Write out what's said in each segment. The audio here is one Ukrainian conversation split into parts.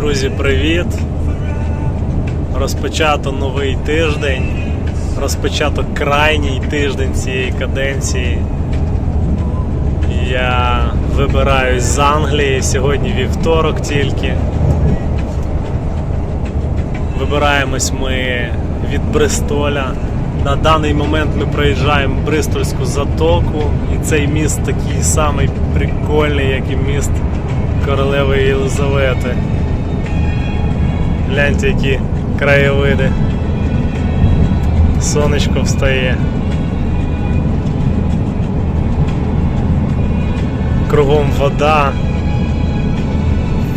Друзі, привіт! Розпочато новий тиждень. Розпочато крайній тиждень цієї каденції. Я вибираюсь з Англії. Сьогодні вівторок тільки. Вибираємось ми від Бристоля. На даний момент ми проїжджаємо Бристольську затоку, і цей міст такий самий прикольний, як і міст Королеви Єлизавети. Гляньте, які краєвиди. Сонечко встає. Кругом вода.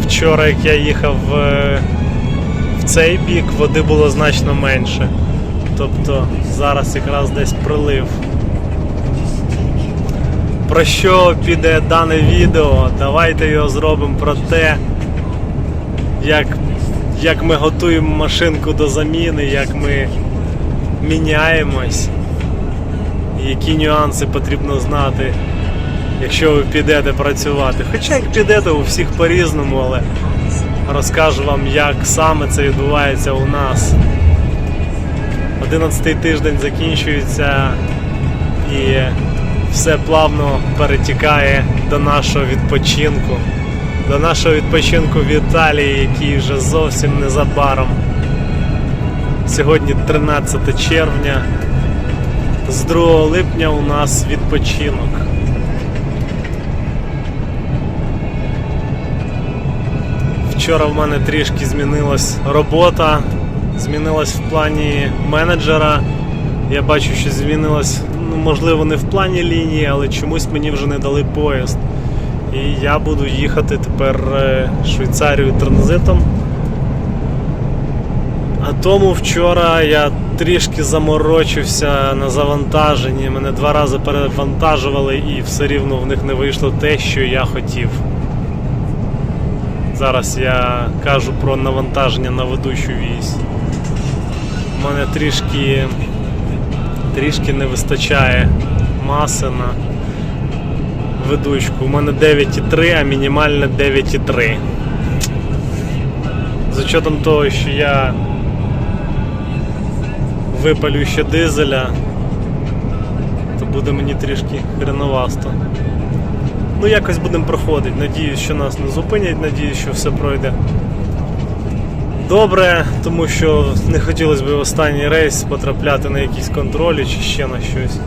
Вчора, як я їхав е, в цей бік, води було значно менше. Тобто зараз якраз десь прилив. Про що піде дане відео? Давайте його зробимо про те, як, як ми готуємо машинку до заміни, як ми міняємось, які нюанси потрібно знати, якщо ви підете працювати. Хоча як підете у всіх по-різному, але розкажу вам, як саме це відбувається у нас. 11 тиждень закінчується і все плавно перетікає до нашого відпочинку. До нашого відпочинку в Італії, який вже зовсім незабаром. Сьогодні 13 червня. З 2 липня у нас відпочинок. Вчора в мене трішки змінилась робота, змінилась в плані менеджера. Я бачу, що змінилось, ну, можливо, не в плані лінії, але чомусь мені вже не дали поїзд. І я буду їхати тепер е, Швейцарію транзитом. А тому вчора я трішки заморочився на завантаженні. Мене два рази перевантажували і все рівно в них не вийшло те, що я хотів. Зараз я кажу про навантаження на ведучу вісь. У мене трішки, трішки не вистачає маси на ведучку. У мене 9,3, а мінімальне 9,3. З учетом того, що я випалю ще дизеля, то буде мені трішки хреновасто. Ну, якось будемо проходити. Надіюсь, що нас не зупинять, надіюсь, що все пройде добре, тому що не хотілося б в останній рейс потрапляти на якісь контролі чи ще на щось.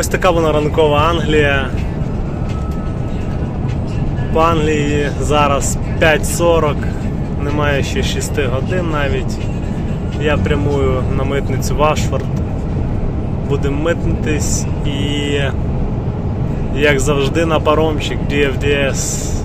Ось така вона ранкова Англія. По Англії зараз 5.40, немає ще 6 годин навіть. Я прямую на митницю Вашфорд. Будемо митнитись і, як завжди, на паромчик DFDS.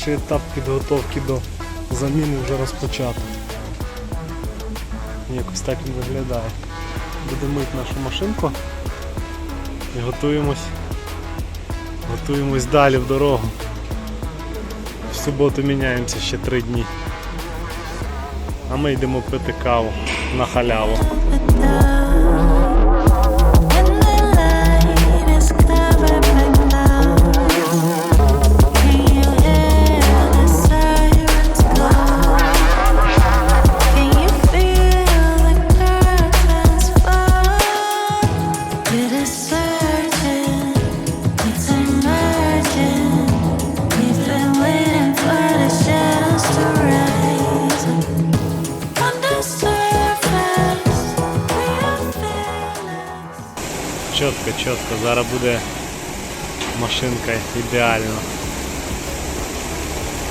Перший етап підготовки до заміни вже розпочато. Якось так він виглядає. Будемо мити нашу машинку і готуємось. Готуємось далі в дорогу. В суботу міняємося ще три дні. А ми йдемо пити каву на халяву. Четко чітко, зараз буде машинка ідеально.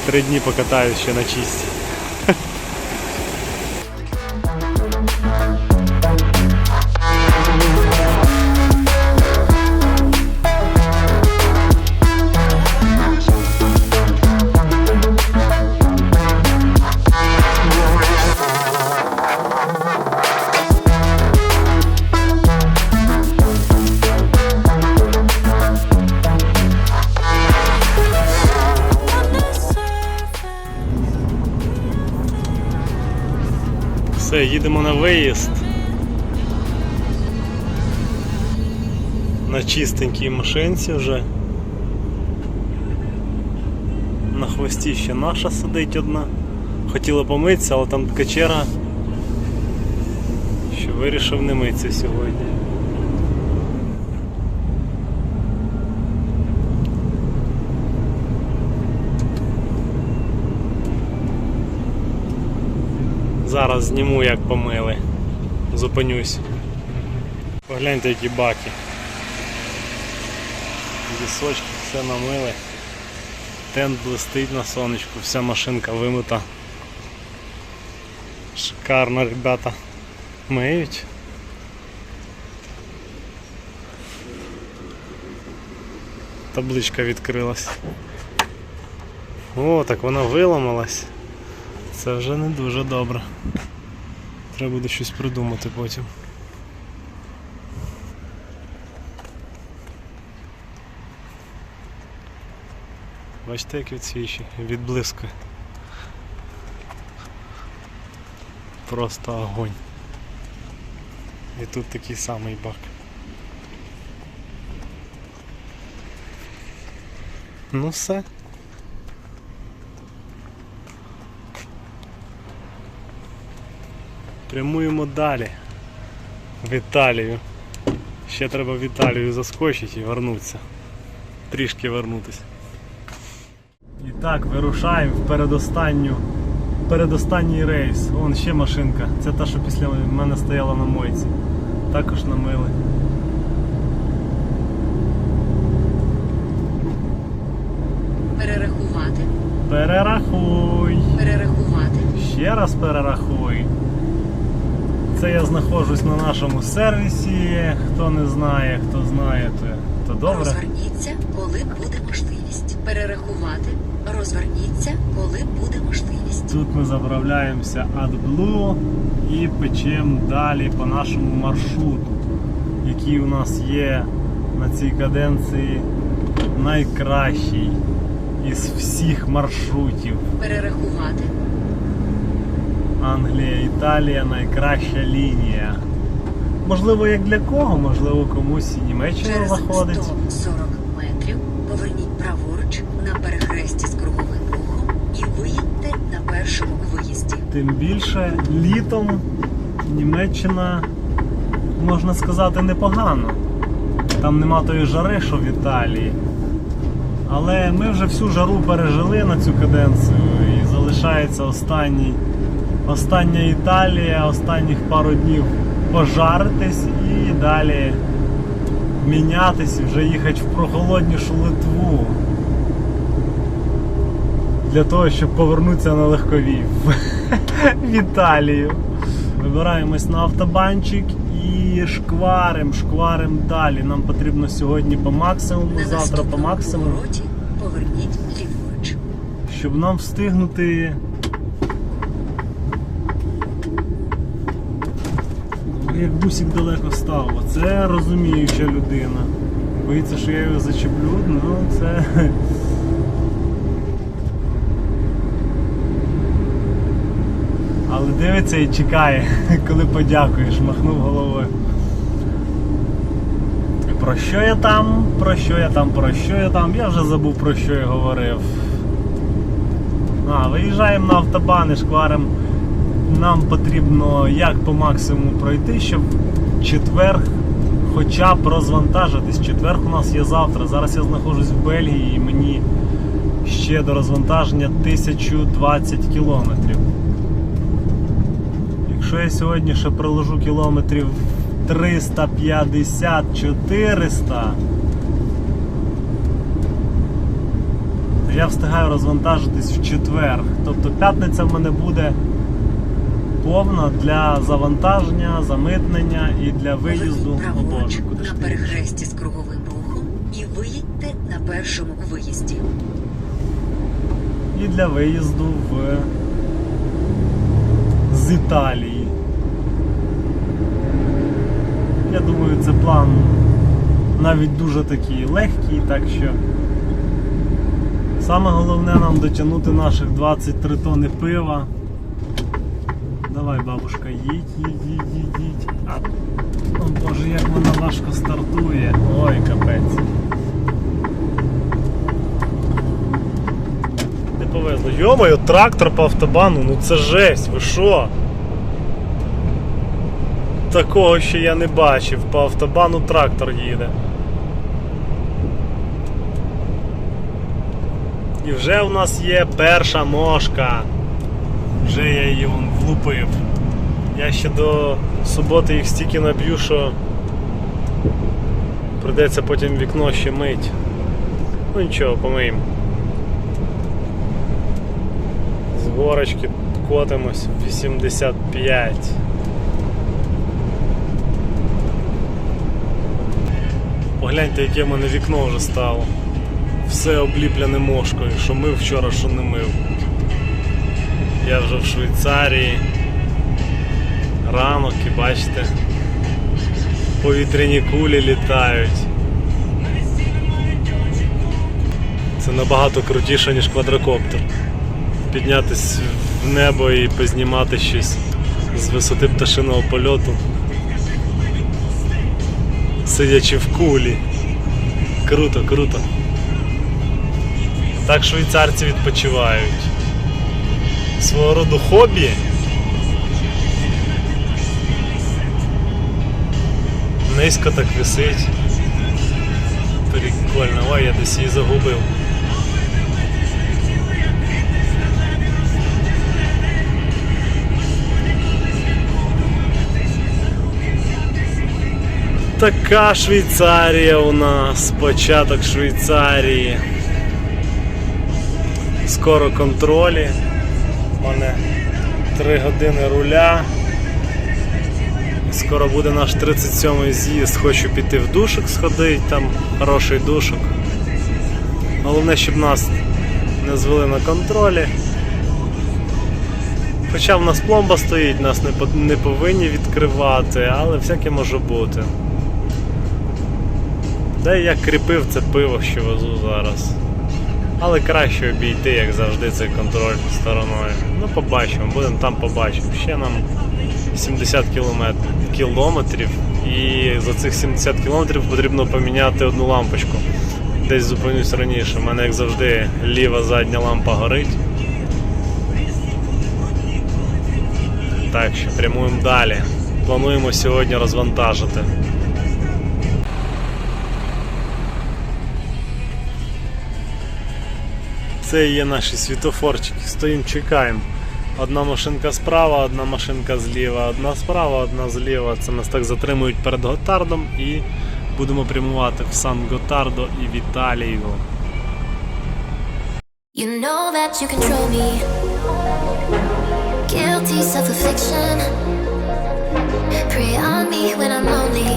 Три дні покатаюсь ще на чисті. Їдемо на виїзд. На чистенькій машинці вже. На хвості ще наша сидить одна. Хотіла помитися, але там така черга, що вирішив не митися сьогодні. Зараз зніму як помили. Зупинюсь. Погляньте, які баки. Лісочки, все намили. Тент блистить на сонечку, вся машинка вимита. Шикарно, ребята. Миють. Табличка відкрилась. О, так вона виламалась. Це вже не дуже добре. Треба буде щось придумати потім. Бачите, як відсвічує, відблискує. Просто огонь. І тут такий самий бак. Ну все. Прямуємо далі. В Італію. Ще треба в Італію заскочити і вернутися. Трішки вернутися. І так, вирушаємо в передостанню. Передостанній рейс. Вон ще машинка. Це та, що після мене стояла на мойці. Також намили. Перерахувати, Перерахуй! перерахувати, Ще раз перерахуй. Це я знаходжусь на нашому сервісі. Хто не знає, хто знає, то, то добре. розверніться, коли буде можливість. Перерахувати, розверніться, коли буде можливість. Тут ми заправляємося AdBlue і печемо далі по нашому маршруту, який у нас є на цій каденції найкращий із всіх маршрутів. Перерахувати, Англія, Італія найкраща лінія. Можливо, як для кого, можливо, комусь і Німеччина через заходить. 140 метрів поверніть праворуч на перехресті з круговим рухом і виїдьте на першому виїзді. Тим більше літом Німеччина, можна сказати, непогано. Там нема тої жари, що в Італії. Але ми вже всю жару пережили на цю каденцію і залишається останній, остання Італія, останніх пару днів пожаритись і далі мінятись вже їхати в прохолоднішу Литву. Для того, щоб повернутися на легковій в, Італію. Вибираємось на автобанчик і шкварим, шкварим далі. Нам потрібно сьогодні по максимуму, завтра по максимуму, поверніть щоб нам встигнути. Як бусик далеко став, це розуміюча людина. Боїться, що я його зачеплю, ну це. Але дивиться і чекає, коли подякуєш, махнув головою. Про що я там? Про що я там? Про що я там? Я вже забув про що я говорив. А, виїжджаємо на автобан і шкварим. Нам потрібно як по максимуму пройти, щоб четвер хоча б розвантажитись. Четверг у нас є завтра. Зараз я знаходжусь в Бельгії і мені ще до розвантаження 1020 кілометрів. Якщо я сьогодні ще приложу кілометрів 350-400, то я встигаю розвантажитись в четвер. Тобто п'ятниця в мене буде повна для завантаження, замитнення і для виїзду. Праворуч на перехресті з круговим рухом і виїдьте на першому виїзді. і для виїзду в з Італії. Я думаю, це план навіть дуже такий легкий, так що саме головне нам дотягнути наших 23 тони пива. Давай, бабушка, їдь, їдь, їдь, їдь, їдь. А, о Боже, як вона важко стартує. Ой, капець. Не повезло. Йомаю, трактор по автобану, ну це жесть, ви що? Такого ще я не бачив, по автобану трактор їде. І вже в нас є перша мошка. Вже я її влупив. Я ще до суботи їх стільки наб'ю, що придеться потім вікно ще мить. Ну нічого, помиємо. З горочки котимось 85. Погляньте, яке в мене вікно вже стало. Все обліплене мошкою, що мив вчора, що не мив. Я вже в Швейцарії. Ранок і бачите. Повітряні кулі літають. Це набагато крутіше, ніж квадрокоптер. Піднятися в небо і познімати щось з висоти пташиного польоту. Сидячи в кулі. Круто, круто. Так швейцарці відпочивають. Свого роду хобі. Низько так висить. Прикольно, ой, я десь її загубив. Така Швейцарія у нас, початок Швейцарії. Скоро контролі. У мене 3 години руля. Скоро буде наш 37-й з'їзд. Хочу піти в душок сходити, там хороший душок. Головне, щоб нас не звели на контролі. Хоча в нас пломба стоїть, нас не, не повинні відкривати, але всяке може бути. Де я кріпив це пиво, що везу зараз. Але краще обійти, як завжди, цей контроль стороною. Ну, побачимо, будемо там побачимо. Ще нам 70 кілометрів. І за цих 70 кілометрів потрібно поміняти одну лампочку. Десь зупинюсь раніше. У мене, як завжди, ліва задня лампа горить. Так що прямуємо далі. Плануємо сьогодні розвантажити. Це є наші світофорчики. Стоїмо, чекаємо. Одна машинка справа, одна машинка зліва, одна справа, одна зліва. Це нас так затримують перед Готардом і будемо прямувати в Сан Готардо і в Італію. You know that you control me. Guilty self-affliction. Prey on me when I'm lonely.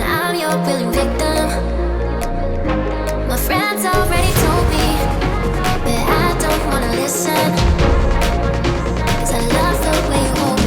Now I'm your willing victim. I love the way you hold me.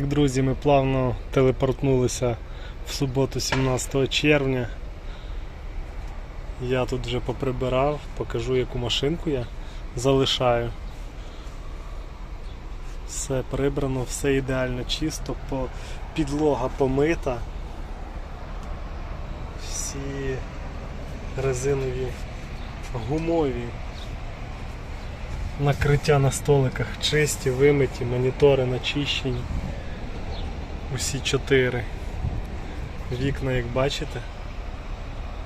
Так, друзі, ми плавно телепортнулися в суботу 17 червня. Я тут вже поприбирав, покажу, яку машинку я залишаю. Все прибрано, все ідеально чисто, підлога помита. Всі резинові гумові накриття на столиках чисті, вимиті, монітори начищені. Усі чотири. Вікна, як бачите,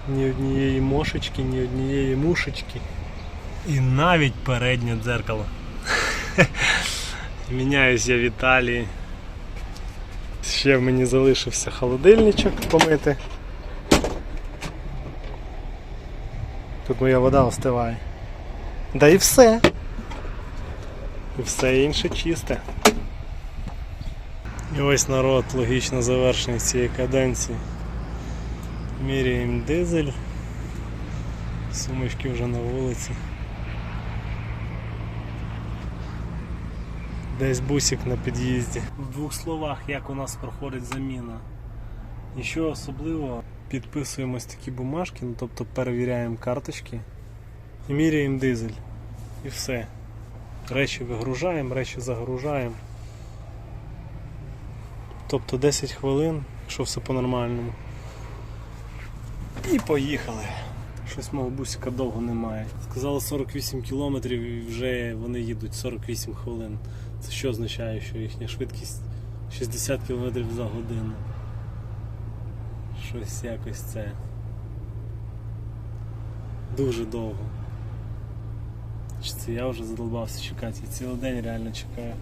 ні однієї мошечки, ні однієї мушечки. І навіть переднє дзеркало. Міняюсь я в Італії. Ще в мені залишився холодильничок помити. Тут моя вода остиває. Да і все. І все інше чисте. І ось народ, логічне завершення цієї каденції. Міряємо дизель. Сумочки вже на вулиці. Десь бусик на під'їзді. В двох словах, як у нас проходить заміна. Нічого особливого. Підписуємо ось такі бумажки, ну, тобто перевіряємо карточки і міряємо дизель. І все. Речі вигружаємо, речі загружаємо. Тобто 10 хвилин, якщо все по-нормальному. І поїхали. Щось мого бусика довго немає. Сказали 48 кілометрів і вже вони їдуть 48 хвилин. Це що означає, що їхня швидкість 60 км за годину. Щось якось це. Дуже довго. Чи це я вже задолбався чекати? Я цілий день реально чекаю.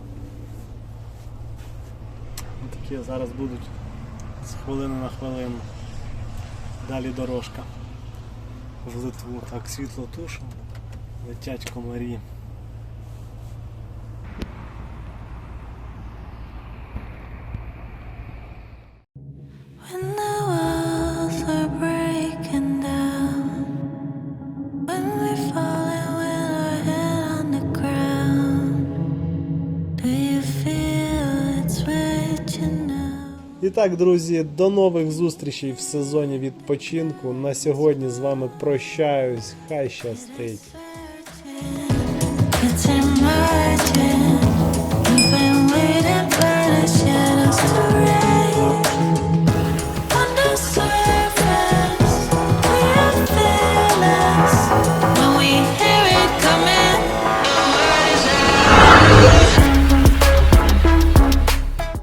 Такі зараз будуть з хвилини на хвилину. Далі дорожка. В Литву. Так, світло тушимо. Летять комарі. І так, друзі, до нових зустрічей в сезоні відпочинку. На сьогодні з вами прощаюсь. Хай щастить.